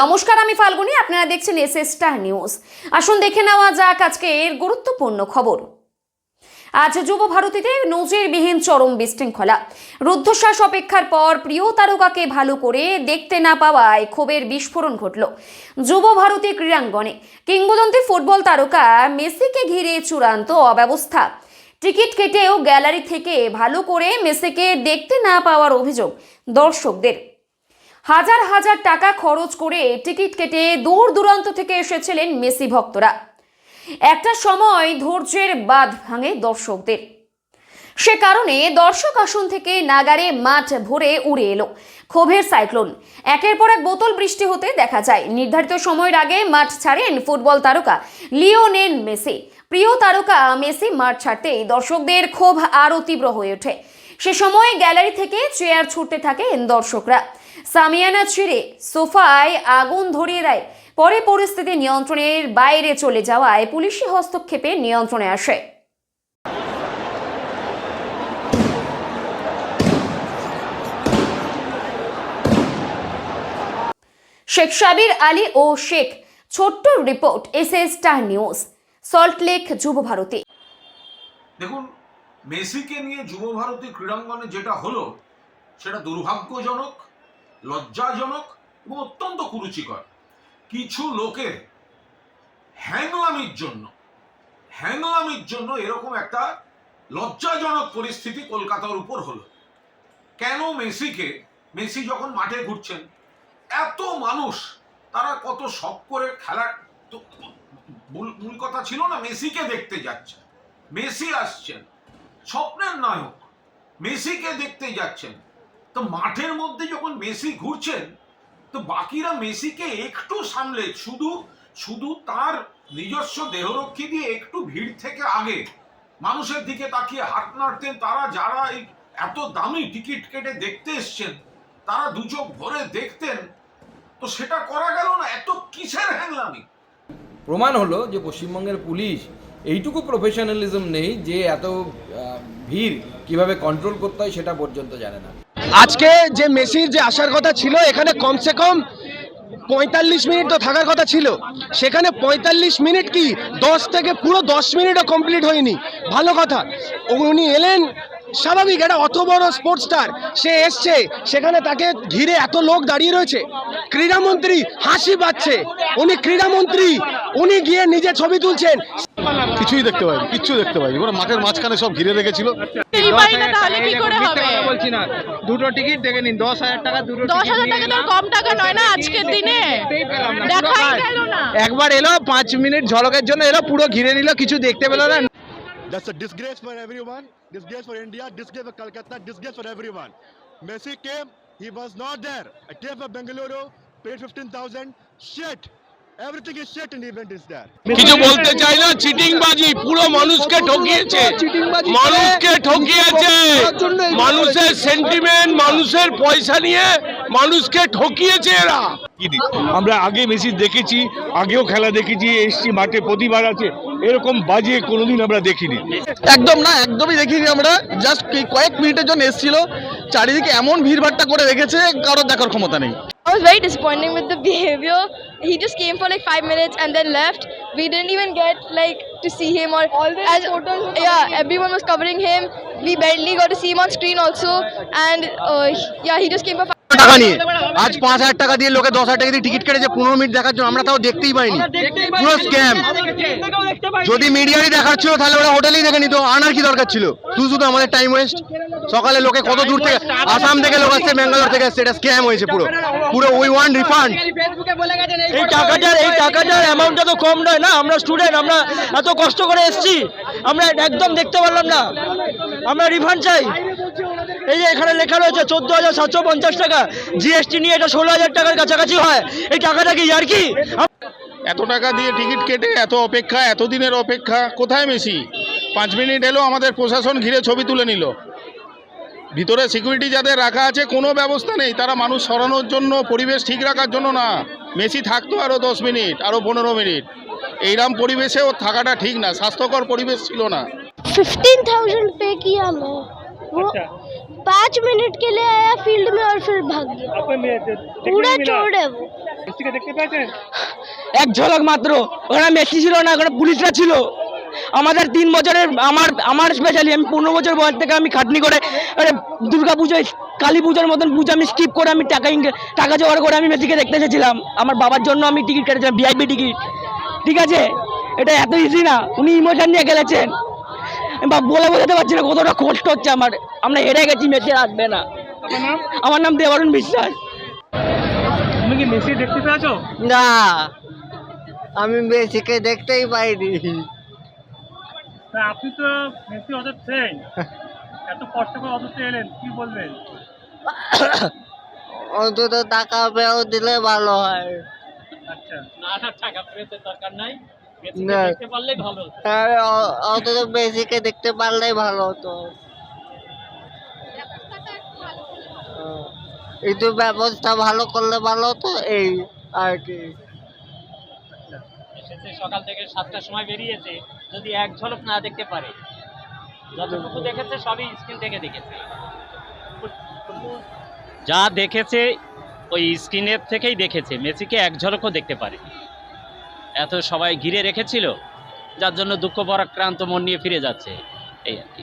নমস্কার, আমি ফাল্গুনি। আপনারা দেখছেন এস স্টার নিউজ। আসুন দেখে নেওয়া যাক আজকের গুরুত্বপূর্ণ খবর। আজ যুব ভারতীতে নজিরবিহীন চরম বিশৃঙ্খলা। রুদ্ধশ্বাস অপেক্ষার পর প্রিয় তারকাকে ভালো করে দেখতে না পাওয়ায় ক্ষোভের বিস্ফোরণ ঘটল যুব ভারতী ক্রীড়াঙ্গনে। কিংবদন্তি ফুটবল তারকা মেসিকে ঘিরে চূড়ান্ত অব্যবস্থা। টিকিট কেটেও গ্যালারি থেকে ভালো করে মেসিকে দেখতে না পাওয়ার অভিযোগ দর্শকদের। হাজার হাজার টাকা খরচ করে টিকিট কেটে দূর দূরান্ত থেকে এসেছিলেন মেসি ভক্তরা। একটা সময় ধৈর্যের বাঁধ ভাঙে দর্শকদের। সে কারণে দর্শক আসন থেকে নাগারে মাঠ ভরে উড়ে এলো। ক্ষোভের সাইক্লোন। একের পর এক বোতল বৃষ্টি হতে দেখা যায়। নির্ধারিত সময়ের আগে মাঠ ছাড়েন ফুটবল তারকা লিওনেন মেসি। প্রিয় তারকা মেসি মাঠ ছাড়তেই দর্শকদের ক্ষোভ আরও তীব্র হয়ে ওঠে। সে সময় গ্যালারি থেকে চেয়ার ছুটতে থাকেন দর্শকরা। সামিয়ানা ছিঁড়ে সোফায় আগুন ধরিয়ে দেয়। পরে পরিস্থিতি নিয়ন্ত্রণের বাইরে চলে যাওয়ায় পুলিশি হস্তক্ষেপে নিয়ন্ত্রণে আসে। শেখ সাবির আলী ও শেখ, ছোট্ট report S S star news Salt Lake Yuba Bharati. দেখুন, মেসিকে নিয়ে যুব ভারতী ক্রীড়াঙ্গনে যেটা হলো, সেটা দুর্ভাগ্যজনক। লজ্জাজনক এবং অত্যন্ত কুরুচিকর। কিছু লোকের হ্যাংলামির জন্য হ্যাংলামির জন্য এরকম একটা লজ্জাজনক পরিস্থিতি কলকাতার উপর হলো। কেন মেসিকে, মেসি যখন মাঠে ঘুরছেন, এত মানুষ, তারা কত শখ করে খেলার মূল কথা ছিল না, মেসিকে দেখতে যাচ্ছে। মেসি আসছেন, স্বপ্নের নায়ক, মেসিকে দেখতে যাচ্ছেন। তো মাঠের মধ্যে যখন মেসি ঘুরছেন, তো বাকিরা মেসিকে একটু সামলে, শুধু শুধু তার নিজস্ব দেহরক্ষী দিয়ে একটু ভিড় থেকে আগে। মানুষের দিকে তাকিয়ে হাত নাড়তেন তারা, যারা এই এত দামি টিকিট কেটে দেখতে এসছেন, তারা দু চোখ ভরে দেখতেন। তো সেটা করা গেল না, এত কিসের হ্যাংলামি? প্রমাণ হলো যে পশ্চিমবঙ্গের পুলিশ এইটুকু প্রফেশনালিজম নেই যে এত ভিড় কীভাবে কন্ট্রোল করতে হয় সেটা পর্যন্ত জানে না। আজকে যে মেসির যে আসার কথা ছিল, এখানে কমসে কম পঁয়তাল্লিশ মিনিট তো থাকার কথা ছিল। সেখানে পঁয়তাল্লিশ মিনিট কি দশ থেকে পুরো দশ মিনিটও কমপ্লিট হয়নি? ভালো কথা। উনি এলেন স্বাভাবিক, একটা অত বড় স্পোর্টস স্টার সে এসছে, সেখানে তাকে ঘিরে এত লোক দাঁড়িয়ে রয়েছে। ক্রীড়ামন্ত্রী হাসি পাচ্ছে। উনি ক্রীড়ামন্ত্রী, উনি গিয়ে নিজে ছবি তুলছেন। কিছুই দেখতে পাইনি কিচ্ছু দেখতে পাইনি ওরা মাঠের মাঝখানে সব ঘিরে রেখেছিল বলছি না দুটো টিকিট দেখে নিন দশ হাজার টাকা দুটো দশ হাজার টাকা তো কম টাকা নয় না আজকের দিনে দেখাই গেল না একবার এলো পাঁচ মিনিট ঝলকের জন্য এলো পুরো ঘিরে নিল কিছু দেখতে পেল না That's a disgrace for everyone. Disgrace for India. Disgrace for Calcutta. Disgrace for everyone. Messi came. He was not there. I came from Bengaluru. Paid 15,000. Shit. Everything is shit in the event is কিছু বলতে চাই না cheating বাজি পুরো মানুষকে ঠকিয়েছে। মানুষকে ঠকিয়েছে। মানুষের sentiment মানুষের পয়সা নিয়ে মানুষকে ঠকিয়েছে এরা। আমরা আগে মেসি দেখেছি আগেও খেলা দেখেছি এসছি মাঠে প্রতিবার আছে। এরকম বাজে কোনোদিন আমরা দেখিনি। একদম না একদমই দেখিনি আমরা। জাস্ট কয়েক মিনিটের জন্য এসেছিল। চারিদিকে এমন ভিড়ভাট্টা করে রেখেছে কারোর দেখার ক্ষমতা নেই। I was very disappointing with the behavior. He just came for like five minutes and then left. We didn't even get like to see him or all the as, photos. Yeah, him. everyone was covering him. We barely got to see him on screen also. And uh, yeah, he just came for. টাকা নিয়ে আজ পাঁচ হাজার টাকা দিয়ে লোকে দশ হাজার টাকা দিয়ে টিকিট কেটেছে পনেরো মিনিট দেখার জন্য আমরা তাও দেখতেই পাইনি পুরো স্ক্যাম যদি মিডিয়ারই দেখার ছিল তাহলে ওরা হোটেলেই দেখে নিত আনার কি দরকার ছিল শুধু শুধু আমাদের টাইম ওয়েস্ট সকালে লোকে কত দূর থেকে আসাম থেকে লোক আসছে ব্যাঙ্গালোর থেকে আসছে এটা স্ক্যাম হয়েছে পুরো পুরো উই ওয়ান রিফান্ড এই টাকাটার এই টাকাটার অ্যামাউন্টটা তো কম নয় না আমরা স্টুডেন্ট আমরা এত কষ্ট করে এসেছি আমরা একদম দেখতে পারলাম না। আমরা রিফান্ড চাই। এই যে এখানে লেখা রয়েছে চোদ্দ হাজার সাতশো পঞ্চাশ টাকা জিএসটি নিয়ে এটা ষোলো হাজার টাকার কাছাকাছি হয়। এই টাকাটা কি আর কি? এত টাকা দিয়ে টিকিট কেটে এত অপেক্ষা এত দিনের অপেক্ষা কোথায় মেসি? পাঁচ মিনিট এলো আমাদের প্রশাসন ঘিরে ছবি তুলে নিল। ভিতরে সিকিউরিটি যাদের রাখা আছে কোনো ব্যবস্থা নেই তারা মানুষ সরানোর জন্য পরিবেশ ঠিক রাখার জন্য না মেসি থাকতো আরও দশ মিনিট আরও পনেরো মিনিট এইরকম পরিবেশে ওর থাকাটা ঠিক না স্বাস্থ্যকর পরিবেশ ছিল না फिफ्टीन थाउजेंड पे किया मैं वो पाँच मिनट के लिए आया फील्ड में और फिर भाग गया पूरा चोर है वो এক ঝলক মাত্র ওখানে মেসি ছিল না ওখানে পুলিশরা ছিল আমাদের তিন বছরের আমার আমার স্পেশালি আমি পনেরো বছর বয়স থেকে আমি খাটনি করে দুর্গা পুজোয় কালী পুজোর মতন পুজো আমি স্কিপ করে আমি টাকা টাকা জোগাড় করে আমি মেসিকে দেখতে এসেছিলাম। আমার বাবার জন্য আমি টিকিট কেটেছিলাম ভিআইপি টিকিট ঠিক আছে? এটা এত ইজি না উনি ইমোশন নিয়ে খেলেছেন। আমি বা বলে বোঝাতে পারছি না কতটা কষ্ট হচ্ছে আমার। আমরা হেরে গেছি মেসি আসবে না। আমার নাম দেবারুণ বিশ্বাস। তুমি কি মেসি দেখতে পেয়েছ? না আমি মেসিকে দেখতেই পাইনি। তা আপনি তো মেসি ওদের ফ্রেন্ড এত কষ্ট করে অদূর এলেন কি বলবেন? অন্তত টাকা পেয়েও দিলে ভালো হয়। আচ্ছা। না। অন্তত মেসিকে দেখতে পারলেই ভালো হতো। একটু ব্যবস্থা ভালো করলে ভালো হতো এই আর কি। এসেছে সকাল থেকে সাতটার সময় বেরিয়েছে। যদি এক ঝলক না দেখতে পারে। যতটুকু দেখেছে, সবই স্ক্রিন থেকে দেখেছে। যা দেখেছে, ওই স্ক্রিনের থেকেই দেখেছে। মেসিকে এক ঝলকও দেখতে পারে। এত সবাই ঘিরে রেখেছিল, যার জন্য দুঃখ, পরাক্রান্ত মন নিয়ে ফিরে যাচ্ছে। এই আর কি।